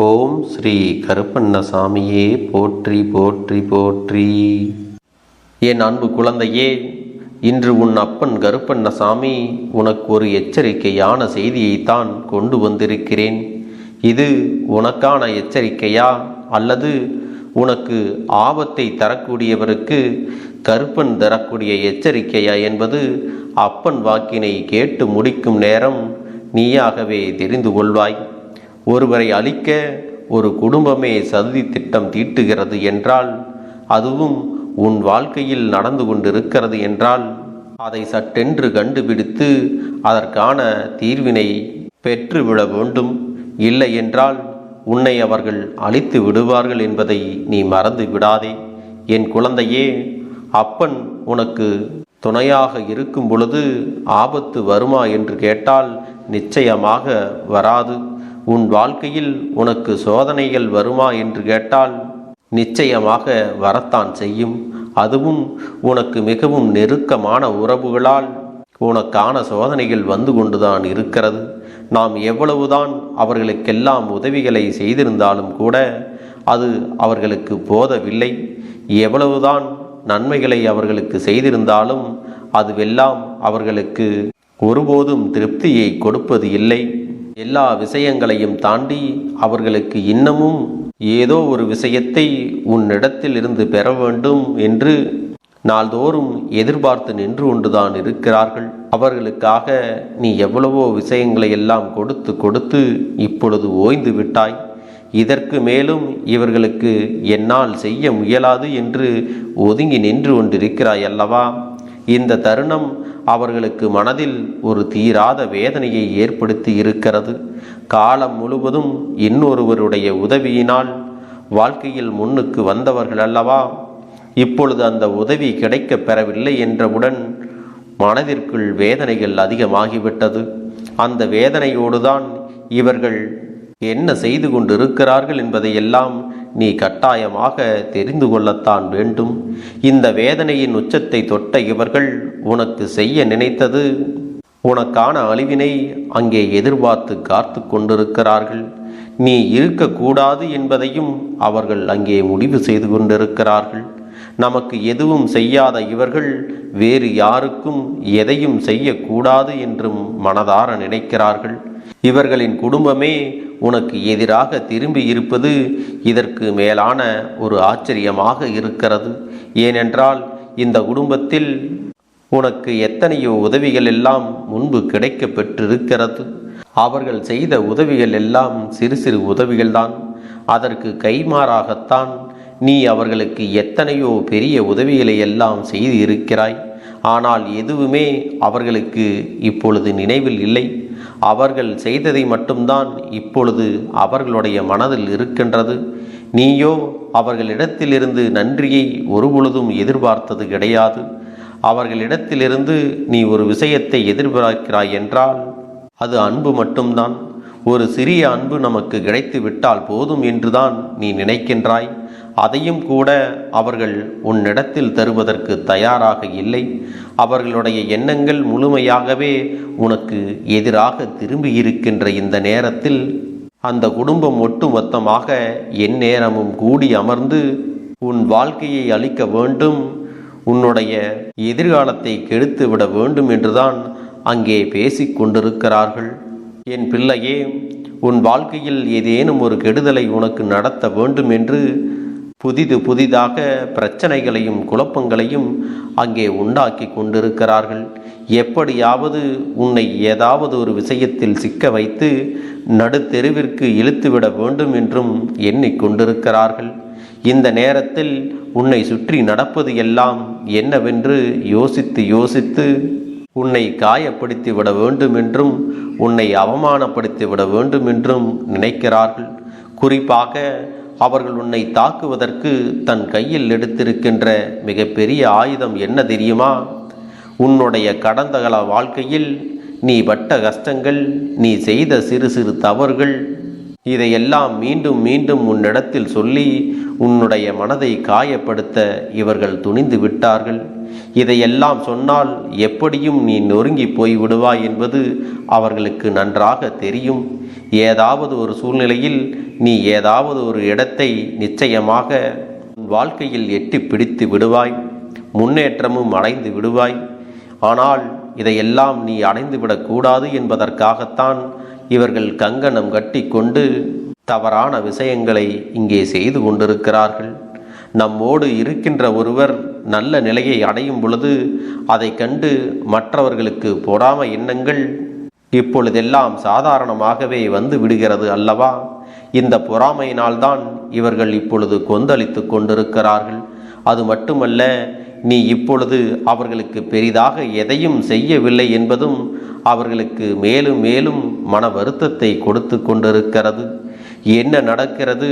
ஓம் ஸ்ரீ கருப்பண்ணசாமியே போற்றி போற்றி போற்றி. என் அன்பு குழந்தையே இன்று உன் அப்பன் கருப்பண்ணசாமி உனக்கு ஒரு எச்சரிக்கையான செய்தியைத்தான் கொண்டு வந்திருக்கிறேன். இது உனக்கான எச்சரிக்கையா? அல்லது உனக்கு ஆபத்தை தரக்கூடியவருக்கு கருப்பன் தரக்கூடிய எச்சரிக்கையா என்பது அப்பன் வாக்கினை கேட்டு முடிக்கும் நேரம் நீயாகவே தெரிந்து கொள்வாய். ஒருவரை அழிக்க ஒரு குடும்பமே சதி திட்டம் தீட்டுகிறது என்றால் அதுவும் உன் வாழ்க்கையில் நடந்து கொண்டிருக்கிறது என்றால் அதை சட்டென்று கண்டுபிடித்து அதற்கான தீர்வினை பெற்றுவிட வேண்டும். இல்லை என்றால் உன்னை அவர்கள் அழித்து விடுவார்கள் என்பதை நீ மறந்து விடாதே. என் குழந்தையே அப்பன் உனக்கு துணையாக இருக்கும் பொழுது ஆபத்து வருமா என்று கேட்டால் நிச்சயமாக வராது. உன் வாழ்க்கையில் உனக்கு சோதனைகள் வருமா என்று கேட்டால் நிச்சயமாக வரத்தான் செய்யும். அதுவும் உனக்கு மிகவும் நெருக்கமான உறவுகளால் உனக்கான சோதனைகள் வந்து கொண்டுதான் இருக்கிறது. நாம் எவ்வளவுதான் அவர்களுக்கெல்லாம் உதவிகளை செய்திருந்தாலும் கூட அது அவர்களுக்கு போதவில்லை. எவ்வளவுதான் நன்மைகளை அவர்களுக்கு செய்திருந்தாலும் அதுவெல்லாம் அவர்களுக்கு ஒருபோதும் திருப்தியை கொடுப்பது இல்லை. எல்லா விஷயங்களையும் தாண்டி அவர்களுக்கு இன்னமும் ஏதோ ஒரு விஷயத்தை உன்னிடத்தில் இருந்து பெற வேண்டும் என்று நாள்தோறும் எதிர்பார்த்து நின்று கொண்டுதான் இருக்கிறார்கள். அவர்களுக்காக நீ எவ்வளவோ விஷயங்களை எல்லாம் கொடுத்து கொடுத்து இப்பொழுது ஓய்ந்து விட்டாய். இதற்கு மேலும் இவர்களுக்கு என்னால் செய்ய முயலாது என்று ஒதுங்கி நின்று கொண்டிருக்கிறாய் அல்லவா? இந்த தருணம் அவர்களுக்கு மனதில் ஒரு தீராத வேதனையை ஏற்படுத்தி இருக்கிறது. காலம் முழுவதும் இன்னொருவருடைய உதவியினால் வாழ்க்கையில் முன்னுக்கு வந்தவர்கள் அல்லவா? இப்பொழுது அந்த உதவி கிடைக்கப் பெறவில்லை என்றவுடன் மனதிற்குள் வேதனைகள் அதிகமாகிவிட்டது. அந்த வேதனையோடுதான் இவர்கள் என்ன செய்து கொண்டிருக்கிறார்கள் என்பதையெல்லாம் நீ கட்டாயமாக தெரிந்து கொள்ளத்தான் வேண்டும். இந்த வேதனையின் உச்சத்தை தொட்ட இவர்கள் உனக்கு செய்ய நினைத்தது உனக்கான அழிவினை அங்கே எதிர்பார்த்து காத்து கொண்டிருக்கிறார்கள். நீ இருக்கக்கூடாது என்பதையும் அவர்கள் அங்கே முடிவு செய்து கொண்டிருக்கிறார்கள். நமக்கு எதுவும் செய்யாத இவர்கள் வேறு யாருக்கும் எதையும் செய்யக்கூடாது என்றும் மனதார நினைக்கிறார்கள். இவர்களின் குடும்பமே உனக்கு எதிராக திரும்பி இருப்பது இதற்கு மேலான ஒரு ஆச்சரியமாக இருக்கிறது. ஏனென்றால் இந்த குடும்பத்தில் உனக்கு எத்தனையோ உதவிகள் எல்லாம் முன்பு கிடைக்க பெற்றிருக்கிறது அவர்கள் செய்த உதவிகள் எல்லாம் சிறு சிறு உதவிகள்தான். அதற்கு கைமாறாகத்தான் நீ அவர்களுக்கு எத்தனையோ பெரிய உதவிகளை எல்லாம் செய்து இருக்கிறாய் ஆனால் எதுவுமே அவர்களுக்கு இப்பொழுது நினைவில் இல்லை. அவர்கள் செய்ததை மட்டும்தான் இப்பொழுது அவர்களுடைய மனதில் இருக்கின்றது. நீயோ அவர்களிடத்திலிருந்து நன்றியை ஒருபொழுதும் எதிர்பார்த்தது கிடையாது. அவர்களிடத்திலிருந்து நீ ஒரு விஷயத்தை எதிர்பார்க்கிறாய் என்றால் அது அன்பு மட்டும்தான். ஒரு சிறிய அன்பு நமக்கு கிடைத்து விட்டால் போதும் என்றுதான் நீ நினைக்கின்றாய். அதையும் கூட அவர்கள் உன்னிடத்தில் தருவதற்கு தயாராக இல்லை. அவர்களுடைய எண்ணங்கள் முழுமையாகவே உனக்கு எதிராக திரும்பி இருக்கின்ற இந்த நேரத்தில் அந்த குடும்பம் ஒட்டுமொத்தமாக என் நேரமும் கூடி அமர்ந்து உன் வாழ்க்கையை அளிக்க வேண்டும் உன்னுடைய எதிர்காலத்தை கெடுத்து விட வேண்டும் என்றுதான் அங்கே பேசிக்கொண்டிருக்கிறார்கள் என் பிள்ளையே உன் வாழ்க்கையில் ஏதேனும் ஒரு கெடுதலை உனக்கு நடத்த வேண்டும் என்று புதிது புதிதாக பிரச்சனைகளையும் குழப்பங்களையும் அங்கே உண்டாக்கி கொண்டிருக்கிறார்கள். எப்படியாவது உன்னை ஏதாவது ஒரு விஷயத்தில் சிக்க வைத்து நடுத்தெருவிற்கு இழுத்துவிட வேண்டும் என்றும் எண்ணிக்கொண்டிருக்கிறார்கள். இந்த நேரத்தில் உன்னை சுற்றி நடப்பது எல்லாம் என்னவென்று யோசித்து யோசித்து உன்னை காயப்படுத்தி விட வேண்டும் என்றும் உன்னை அவமானப்படுத்தி விட வேண்டும் என்றும் நினைக்கிறார்கள். குறிப்பாக அவர்கள் உன்னை தாக்குவதற்கு தன் கையில் எடுத்திருக்கின்ற மிகப்பெரிய ஆயுதம் என்ன தெரியுமா? உன்னுடைய கடந்த கால வாழ்க்கையில் நீ பட்ட கஷ்டங்கள் நீ செய்த சிறு சிறு தவறுகள் இதையெல்லாம் மீண்டும் மீண்டும் உன்னிடத்தில் சொல்லி உன்னுடைய மனதை காயப்படுத்த இவர்கள் துணிந்து விட்டார்கள். இதையெல்லாம் சொன்னால் எப்படியும் நீ நொறுங்கி போய் விடுவாய் என்பது அவர்களுக்கு நன்றாக தெரியும். ஏதாவது ஒரு சூழ்நிலையில் நீ ஏதாவது ஒரு இடத்தை நிச்சயமாக உன் வாழ்க்கையில் எட்டி பிடித்து விடுவாய் முன்னேற்றமும் அடைந்து விடுவாய். ஆனால் இதையெல்லாம் நீ அடைந்துவிடக்கூடாது என்பதற்காகத்தான் இவர்கள் கங்கணம் கட்டிக்கொண்டு தவறான விஷயங்களை இங்கே செய்து கொண்டிருக்கிறார்கள். நம்மோடு இருக்கின்ற ஒருவர் நல்ல நிலையை அடையும் பொழுது அதை கண்டு மற்றவர்களுக்கு பொறாமை எண்ணங்கள் இப்பொழுதெல்லாம் சாதாரணமாகவே வந்து விடுகிறது அல்லவா? இந்த பொறாமையினால்தான் இவர்கள் இப்பொழுது கொந்தளித்து கொண்டிருக்கிறார்கள். அது மட்டுமல்ல நீ இப்பொழுது அவர்களுக்கு பெரிதாக எதையும் செய்யவில்லை என்பதும் அவர்களுக்கு மேலும் மேலும் மன வருத்தத்தை கொடுத்து கொண்டிருக்கிறது. என்ன நடக்கிறது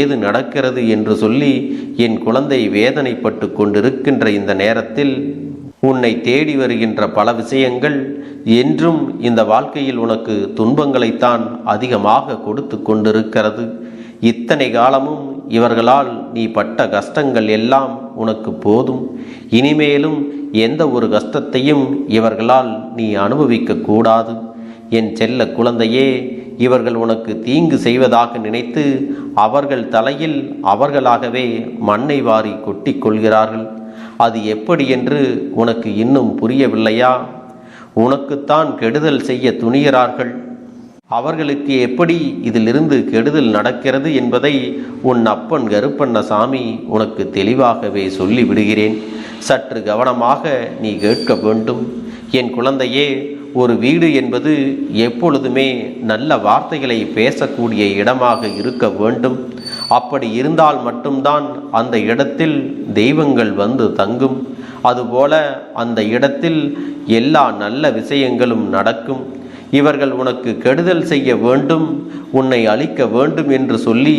ஏது நடக்கிறது என்று சொல்லி என் குழந்தை வேதனைப்பட்டு கொண்டிருக்கின்ற இந்த நேரத்தில் உன்னை தேடி வருகின்ற பல விஷயங்கள் என்றும் இந்த வாழ்க்கையில் உனக்கு துன்பங்களைத்தான் அதிகமாக கொடுத்து கொண்டிருக்கிறது. இத்தனை காலமும் இவர்களால் நீ பட்ட கஷ்டங்கள் எல்லாம் உனக்கு போதும். இனிமேலும் எந்த ஒரு கஷ்டத்தையும் இவர்களால் நீ அனுபவிக்க கூடாது. என் செல்ல குழந்தையே இவர்கள் உனக்கு தீங்கு செய்வதாக நினைத்து அவர்கள் தலையில் அவர்களாகவே மண்ணை வாரி கொட்டி கொள்கிறார்கள். அது எப்படி என்று உனக்கு இன்னும் புரியவில்லையா? உனக்குத்தான் கெடுதல் செய்ய துணிகிறார்கள். அவர்களுக்கு எப்படி இதிலிருந்து கெடுதல் நடக்கிறது என்பதை உன் அப்பன் கருப்பண்ணசாமி உனக்கு தெளிவாகவே சொல்லிவிடுகிறேன். சற்று கவனமாக நீ கேட்க வேண்டும். என் குழந்தையே ஒரு வீடு என்பது எப்பொழுதுமே நல்ல வார்த்தைகளை பேசக்கூடிய இடமாக இருக்க வேண்டும். அப்படி இருந்தால் மட்டும்தான் அந்த இடத்தில் தெய்வங்கள் வந்து தங்கும். அதுபோல அந்த இடத்தில் எல்லா நல்ல விஷயங்களும் நடக்கும். இவர்கள் உனக்கு கெடுதல் செய்ய வேண்டும் உன்னை அழிக்க வேண்டும் என்று சொல்லி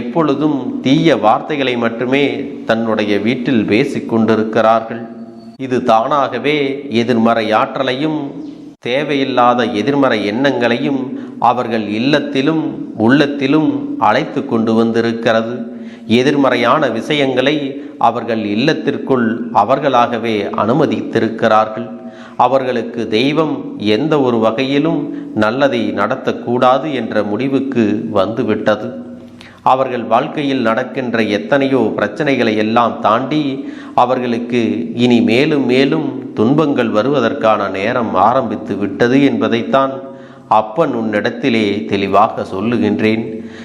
எப்பொழுதும் தீய வார்த்தைகளை மட்டுமே தன்னுடைய வீட்டில் பேசிக் கொண்டிருக்கிறார்கள். இது தானாகவே எதிர்மறை ஆற்றலையும் தேவையில்லாத எதிர்மறை எண்ணங்களையும் அவர்கள் இல்லத்திலும் உள்ளத்திலும் அழைத்து கொண்டு வந்திருக்கிறது. எதிர்மறையான விஷயங்களை அவர்கள் இல்லத்திற்குள் அவர்களாகவே அனுமதித்திருக்கிறார்கள். அவர்களுக்கு தெய்வம் எந்த ஒரு வகையிலும் நல்லதை நடத்தக்கூடாது என்ற முடிவுக்கு வந்துவிட்டது. அவர்கள் வாழ்க்கையில் நடக்கின்ற எத்தனையோ பிரச்சனைகளை எல்லாம் தாண்டி அவர்களுக்கு இனி மேலும் மேலும் துன்பங்கள் வருவதற்கான நேரம் ஆரம்பித்து விட்டது என்பதைத்தான் அப்பன் உன்னிடத்திலே தெளிவாக சொல்லுகின்றேன்.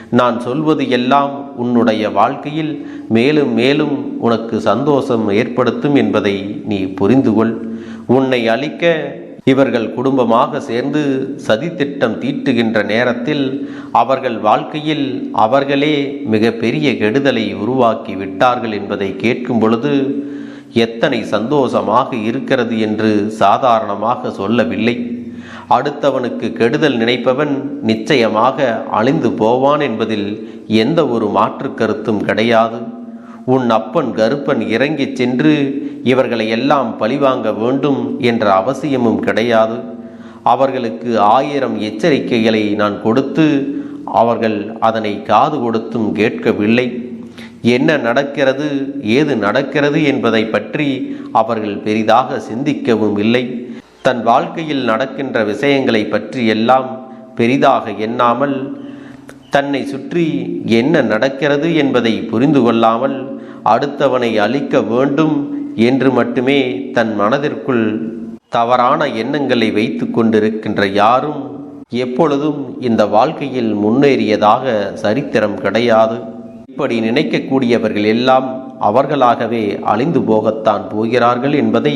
நான் சொல்வது எல்லாம் உன்னுடைய வாழ்க்கையில் மேலும் மேலும் உனக்கு சந்தோஷம் ஏற்படுத்தும் என்பதை நீ புரிந்துகொள். உன்னை அழிக்க இவர்கள் குடும்பமாக சேர்ந்து சதித்திட்டம் தீட்டுகின்ற நேரத்தில் அவர்கள் வாழ்க்கையில் அவர்களே மிகப்பெரிய கெடுதலை உருவாக்கி விட்டார்கள் என்பதை கேட்கும் பொழுது எத்தனை சந்தோஷமாக இருக்கிறது என்று சாதாரணமாக சொல்லவில்லை. அடுத்தவனுக்கு கெடுதல் நினைப்பவன் நிச்சயமாக அழிந்து போவான் என்பதில் எந்த ஒரு மாற்று கருத்தும் கிடையாது. உன் அப்பன் கருப்பன் இறங்கிச் சென்று இவர்களை எல்லாம் பழிவாங்க வேண்டும் என்ற அவசியமும் கிடையாது. அவர்களுக்கு ஆயிரம் எச்சரிக்கைகளை நான் கொடுத்து அவர்கள் அதனை காது கொடுத்தும் கேட்கவில்லை. என்ன நடக்கிறது ஏது நடக்கிறது என்பதை பற்றி அவர்கள் பெரிதாக சிந்திக்கவும் இல்லை. தன் வாழ்க்கையில் நடக்கின்ற விஷயங்களை பற்றி எல்லாம் பெரிதாக எண்ணாமல் தன்னை சுற்றி என்ன நடக்கிறது என்பதை புரிந்து கொள்ளாமல் அடுத்தவனை அழிக்க வேண்டும் என்று மட்டுமே தன் மனதிற்குள் தவறான எண்ணங்களை வைத்து கொண்டிருக்கின்ற யாரும் எப்பொழுதும் இந்த வாழ்க்கையில் முன்னேறியதாக சரித்திரம் கிடையாது. இப்படி நினைக்கக்கூடியவர்கள் எல்லாம் அவர்களாகவே அழிந்து போகத்தான் போகிறார்கள் என்பதை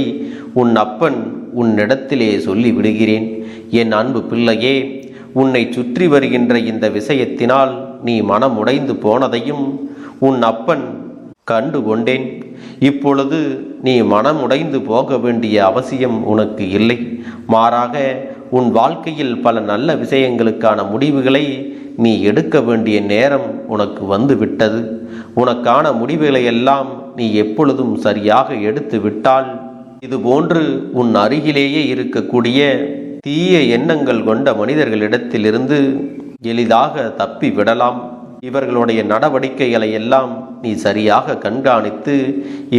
உன் அப்பன் உன்னிடத்திலே சொல்லி விடுகிறேன் என் அன்பு பிள்ளையே உன்னை சுற்றி வருகின்ற இந்த விஷயத்தினால் நீ மனமுடைந்து போனதையும் உன் அப்பன் கண்டு கொண்டேன் இப்பொழுது நீ மனமுடைந்து போக வேண்டிய அவசியம் உனக்கு இல்லை. மாறாக உன் வாழ்க்கையில் பல நல்ல விஷயங்களுக்கான முடிவுகளை நீ எடுக்க வேண்டிய நேரம் உனக்கு வந்து விட்டது உனக்கான முடிவுகளை எல்லாம் நீ எப்பொழுதும் சரியாக எடுத்து விட்டால் இதுபோன்று உன் அருகிலேயே இருக்கக்கூடிய தீய எண்ணங்கள் கொண்ட மனிதர்களிடத்திலிருந்து எளிதாக தப்பி விடலாம். இவர்களுடைய நடவடிக்கைகளை எல்லாம் நீ சரியாக கண்காணித்து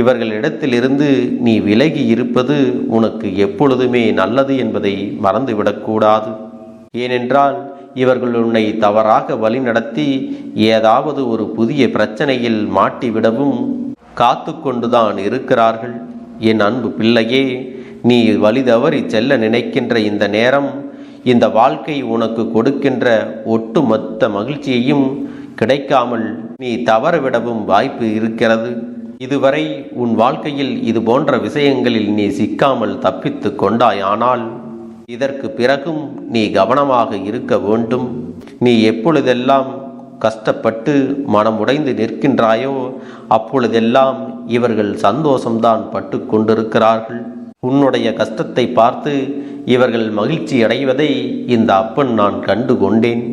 இவர்களிடத்திலிருந்து நீ விலகி இருப்பது உனக்கு எப்பொழுதுமே நல்லது என்பதை மறந்துவிடக்கூடாது ஏனென்றால் இவர்கள் உன்னை தவறாக வழிநடத்தி ஏதாவது ஒரு புதிய பிரச்சனையில் மாட்டிவிடவும் காத்து கொண்டுதான் இருக்கிறார்கள். என் அன்பு பிள்ளையே நீ வழி தவறி செல்ல நினைக்கின்ற இந்த நேரம் இந்த வாழ்க்கை உனக்கு கொடுக்கின்ற ஒட்டுமொத்த மகிழ்ச்சியையும் கிடைக்காமல் நீ தவறவிடவும் வாய்ப்பு இருக்கிறது. இதுவரை உன் வாழ்க்கையில் இது போன்ற விஷயங்களில் நீ சிக்காமல் தப்பித்து கொண்டாயானால் இதற்கு பிறகும் நீ கவனமாக இருக்க வேண்டும். நீ எப்பொழுதெல்லாம் கஷ்டப்பட்டு மனமுடைந்து நிற்கின்றாயோ அப்பொழுதெல்லாம் இவர்கள் சந்தோஷம்தான் பட்டு கொண்டிருக்கிறார்கள். உன்னுடைய கஷ்டத்தை பார்த்து இவர்கள் மகிழ்ச்சி அடைவதை இந்த அப்பன் நான் கண்டு கொண்டேன்.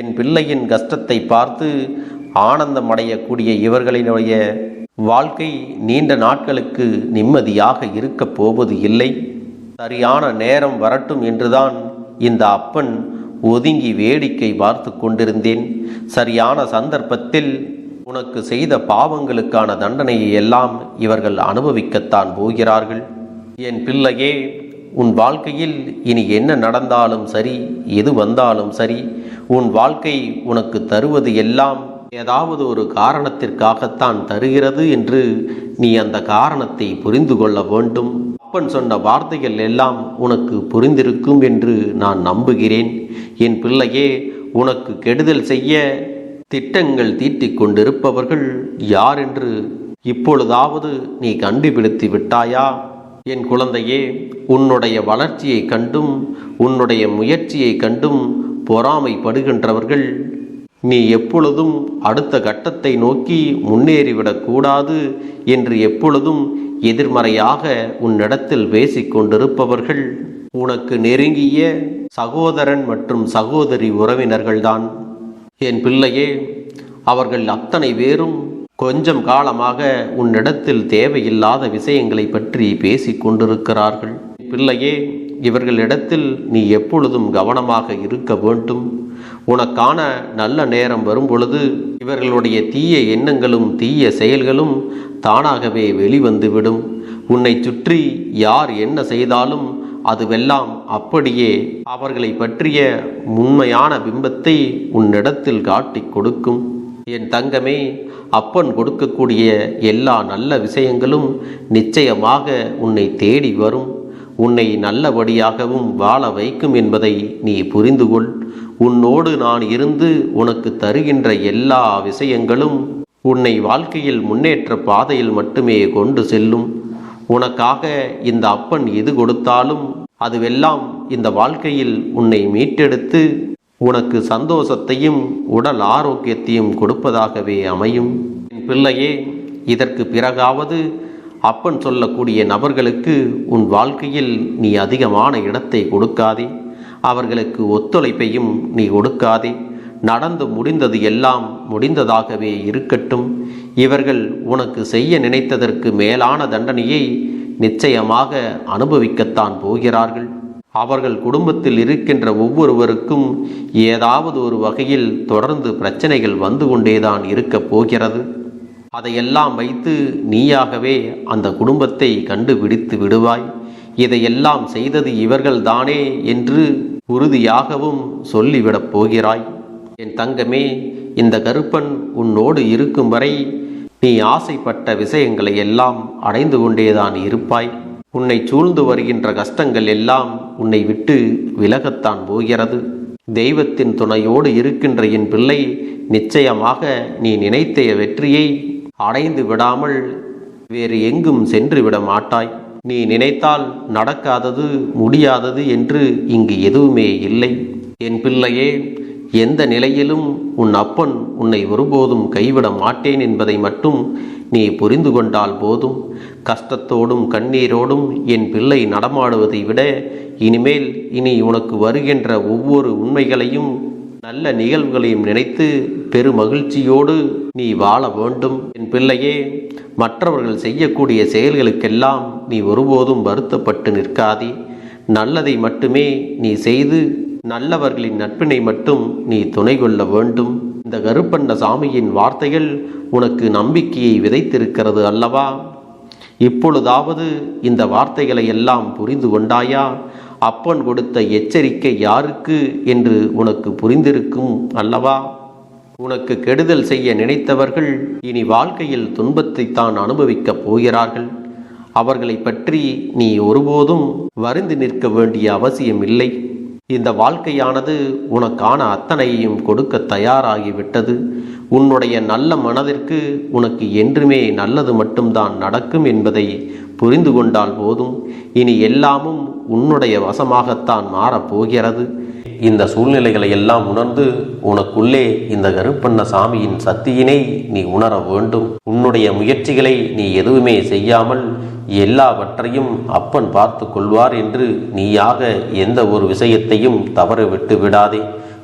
என் பிள்ளையின் கஷ்டத்தை பார்த்து ஆனந்தம் அடையக்கூடிய இவர்களினுடைய வாழ்க்கை நீண்ட நாட்களுக்கு நிம்மதியாக இருக்கப் போவது இல்லை. சரியான நேரம் வரட்டும் என்றுதான் இந்த அப்பன் ஒதுங்கி வேடிக்கை பார்த்து கொண்டிருந்தேன். சரியான சந்தர்ப்பத்தில் உனக்கு செய்த பாவங்களுக்கான தண்டனையை எல்லாம் இவர்கள் அனுபவிக்கத்தான் போகிறார்கள். என் பிள்ளையே உன் வாழ்க்கையில் இனி என்ன நடந்தாலும் சரி எது வந்தாலும் சரி உன் வாழ்க்கை உனக்கு தருவது எல்லாம் ஏதாவது ஒரு காரணத்திற்காகத்தான் தருகிறது என்று நீ அந்த காரணத்தை புரிந்து கொள்ள வேண்டும். அப்பன் சொன்ன வார்த்தைகள் எல்லாம் உனக்கு புரிந்திருக்கும் என்று நான் நம்புகிறேன். என் பிள்ளையே உனக்கு கெடுதல் செய்ய திட்டங்கள் தீட்டிக் கொண்டிருப்பவர்கள் யார் என்று இப்பொழுதாவது நீ கண்டுபிடித்து விட்டாயா? என் குழந்தையே உன்னுடைய வளர்ச்சியை கண்டும் உன்னுடைய முயற்சியை கண்டும் பொறாமைப்படுகின்றவர்கள் நீ எப்பொழுதும் அடுத்த கட்டத்தை நோக்கி முன்னேறிவிடக்கூடாது என்று எப்பொழுதும் எதிர்மறையாக உன்னிடத்தில் பேசிக்கொண்டிருப்பவர்கள் உனக்கு நெருங்கிய சகோதரன் மற்றும் சகோதரி உறவினர்கள்தான். என் பிள்ளையே அவர்கள் அத்தனை பேரும் கொஞ்சம் காலமாக உன்னிடத்தில் தேவையில்லாத விஷயங்களை பற்றி பேசிக் கொண்டிருக்கிறார்கள் பிள்ளையே இவர்களிடத்தில் நீ எப்பொழுதும் கவனமாக இருக்க வேண்டும். உனக்கான நல்ல நேரம் வரும் பொழுது இவர்களுடைய தீய எண்ணங்களும் தீய செயல்களும் தானாகவே வெளிவந்துவிடும். உன்னை சுற்றி யார் என்ன செய்தாலும் அதுவெல்லாம் அப்படியே அவர்களை பற்றிய உண்மையான பிம்பத்தை உன்னிடத்தில் காட்டிக் கொடுக்கும். என் தங்கமே அப்பன் கொடுக்கக்கூடிய எல்லா நல்ல விஷயங்களும் நிச்சயமாக உன்னை தேடி வரும். உன்னை நல்லபடியாகவும் வாழ வைக்கும் என்பதை நீ புரிந்து கொள் உன்னோடு நான் இருந்து உனக்கு தருகின்ற எல்லா விஷயங்களும் உன்னை வாழ்க்கையில் முன்னேற்ற பாதையில் மட்டுமே கொண்டு செல்லும். உனக்காக இந்த அப்பன் எது கொடுத்தாலும் அதுவெல்லாம் இந்த வாழ்க்கையில் உன்னை மீட்டெடுத்து உனக்கு சந்தோஷத்தையும் உடல் ஆரோக்கியத்தையும் கொடுப்பதாகவே அமையும். என் பிள்ளையே இதற்கு பிறகாவது அப்பன் சொல்லக்கூடிய நபர்களுக்கு உன் வாழ்க்கையில் நீ அதிகமான இடத்தை கொடுக்காதே. அவர்களுக்கு ஒத்துழைப்பையும் நீ கொடுக்காதே. நடந்து முடிந்தது எல்லாம் முடிந்ததாகவே இருக்கட்டும். இவர்கள் உனக்கு செய்ய நினைத்ததற்கு மேலான தண்டனையை நிச்சயமாக அனுபவிக்கத்தான் போகிறார்கள். அவர்கள் குடும்பத்தில் இருக்கின்ற ஒவ்வொருவருக்கும் ஏதாவது ஒரு வகையில் தொடர்ந்து பிரச்சனைகள் வந்து கொண்டேதான் இருக்கப் போகிறது. அதையெல்லாம் வைத்து நீயாகவே அந்த குடும்பத்தை கண்டுபிடித்து விடுவாய். இதையெல்லாம் செய்தது இவர்கள்தானே என்று உறுதியாகவும் சொல்லிவிடப் போகிறாய். என் தங்கமே இந்த கருப்பன் உன்னோடு இருக்கும் வரை நீ ஆசைப்பட்ட விஷயங்களை எல்லாம் அடைந்து கொண்டேதான் இருப்பாய். உன்னை சூழ்ந்து வருகின்ற கஷ்டங்கள் எல்லாம் உன்னை விட்டு விலகத்தான் போகிறது. தெய்வத்தின் துணையோடு இருக்கின்ற என் பிள்ளை நிச்சயமாக நீ நினைத்த வெற்றியை அடைந்து விடாமல் வேறு எங்கும் சென்று விட மாட்டாய். நீ நினைத்தால் நடக்காதது முடியாதது என்று இங்கு எதுவுமே இல்லை. என் பிள்ளையே எந்த நிலையிலும் உன் அப்பன் உன்னை ஒருபோதும் கைவிட மாட்டேன் என்பதை மட்டும் நீ புரிந்து கொண்டால் போதும். கஷ்டத்தோடும் கண்ணீரோடும் என் பிள்ளை நடமாடுவதை விட இனிமேல் இனி உனக்கு வருகின்ற ஒவ்வொரு உண்மைகளையும் நல்ல நிகழ்வுகளையும் நினைத்து பெருமகிழ்ச்சியோடு நீ வாழ வேண்டும். என் பிள்ளையே மற்றவர்கள் செய்யக்கூடிய செயல்களுக்கெல்லாம் நீ ஒருபோதும் வருத்தப்பட்டு நிற்காதே. நல்லதை மட்டுமே நீ செய்து நல்லவர்களின் நட்பினை மட்டும் நீ துணை கொள்ள வேண்டும். இந்த கருப்பண்ண சாமியின் வார்த்தைகள் உனக்கு நம்பிக்கையை விதைத்திருக்கிறது அல்லவா? இப்பொழுதாவது இந்த வார்த்தைகளை எல்லாம் புரிந்து கொண்டாயா? அப்பன் கொடுத்த எச்சரிக்கை யாருக்கு என்று உனக்கு புரிந்திருக்கும் அல்லவா? உனக்கு கெடுதல் செய்ய நினைத்தவர்கள் இனி வாழ்க்கையில் துன்பத்தைத்தான் அனுபவிக்கப் போகிறார்கள். அவர்களை பற்றி நீ ஒருபோதும் வருந்து நிற்க வேண்டிய அவசியம் இல்லை இந்த வாழ்க்கையானது உனக்கான அத்தனையையும் கொடுக்க தயாராகிவிட்டது. உன்னுடைய நல்ல மனதிற்கு உனக்கு என்றுமே நல்லது மட்டும்தான் நடக்கும் என்பதை புரிந்து கொண்டால் போதும். இனி எல்லாமும் உன்னுடைய வசமாகத்தான் மாறப்போகிறது. இந்த சூழ்நிலைகளை எல்லாம் உணர்ந்து உனக்குள்ளே இந்த கருப்பண்ண சாமியின் சக்தியினை நீ உணர வேண்டும். உன்னுடைய முயற்சிகளை நீ எதுவுமே செய்யாமல் எல்லாவற்றையும் அப்பன் பார்த்து கொள்வார் என்று நீயாக எந்த ஒரு விஷயத்தையும் தவறு விட்டு விடாதே.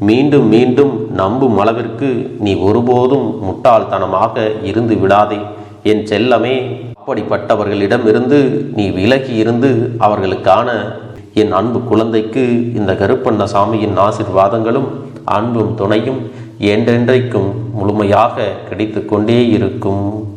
மீண்டும் மீண்டும் நம்பும் அளவிற்கு நீ ஒருபோதும் முட்டாள்தனமாக இருந்து விடாதே. என் செல்லமே அப்படிப்பட்டவர்களிடமிருந்து நீ விலகி இருந்து அவர்களுக்கான என் அன்பு குழந்தைக்கு இந்த கருப்பண்ண சாமியின் ஆசிர்வாதங்களும் அன்பும் துணையும் என்றென்றைக்கும் முழுமையாக கிடைத்து கொண்டே இருக்கும்.